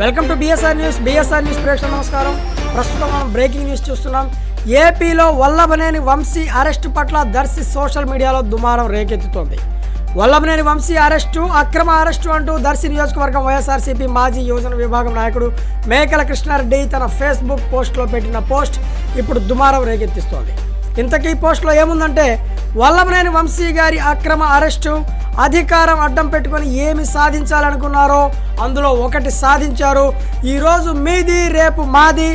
Welcome to BSR news BSR news ప్రేక్షకులు నమస్కారం. ప్రస్తుతం మనం బ్రేకింగ్ న్యూస్ చూస్తున్నాం. ఏపీలో వల్లభనేని వంశీ అరెస్టు పట్ల దర్శి సోషల్ మీడియాలో దుమారం రేకెత్తుతోంది. వల్లభనేని వంశీ అరెస్టు అక్రమ అరెస్టు అంటూ దర్శి నియోజకవర్గం వైఎస్ఆర్సీపీ మాజీ యోజన విభాగం నాయకుడు మేకల కృష్ణారెడ్డి తన ఫేస్బుక్ పోస్ట్లో పెట్టిన పోస్ట్ ఇప్పుడు దుమారం రేకెత్తిస్తోంది. ఇంతకీ పోస్ట్లో ఏముందంటే వల్లభనేని వంశీ గారి అక్రమ అరెస్టు అధికారం అడ్డం పెట్టుకొని ఏమి సాధించాలనుకున్నారో అందులో ఒకటి సాధించారు. ఈరోజు మీది రేపు మాది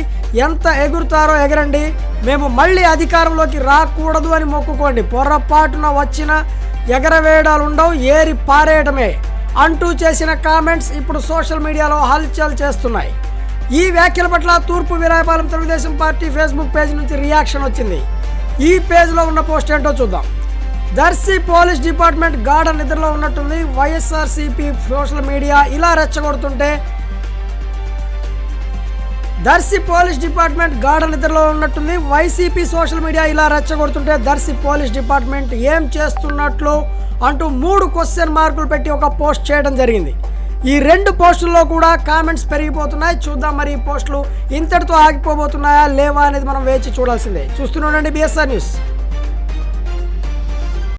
ఎంత ఎగురుతారో ఎగరండి. మేము మళ్ళీ అధికారంలోకి రాకూడదు అని మొక్కుకోండి. పొరపాటున వచ్చిన ఎగరవేయడాలు ఉండవు ఏరి పారేయడమే అంటూ చేసిన కామెంట్స్ ఇప్పుడు సోషల్ మీడియాలో హల్చల్ చేస్తున్నాయి. ఈ వ్యాఖ్యల పట్ల తూర్పు Virayapalem Telugu Desam party Facebook page నుంచి రియాక్షన్ వచ్చింది. ఈ పేజ్లో ఉన్న పోస్ట్ ఏంటో చూద్దాం. దర్శి పోలీస్ డిపార్ట్మెంట్ గాఢ నిద్రలో ఉన్నట్టుంది. వైఎస్ఆర్సీపీ సోషల్ మీడియా ఇలా రెచ్చగొడుతుంటే దర్శి పోలీస్ డిపార్ట్మెంట్ గాఢ నిద్రలో ఉన్నట్టుంది. వైసీపీ సోషల్ మీడియా ఇలా రెచ్చగొడుతుంటే దర్శి పోలీస్ డిపార్ట్మెంట్ ఏం చేస్తున్నట్లు అంటూ మూడు క్వశ్చన్ మార్కులు పెట్టి ఒక పోస్ట్ చేయడం జరిగింది. ఈ రెండు పోస్టుల్లో కూడా కామెంట్స్ పెరిగిపోతున్నాయి. చూద్దాం మరి ఈ పోస్టులు ఇంతటితో ఆగిపోబోతున్నాయా లేవా అనేది మనం వేచి చూడాల్సిందే. చూస్తూనే ఉండండి బిఎస్ఆర్ న్యూస్.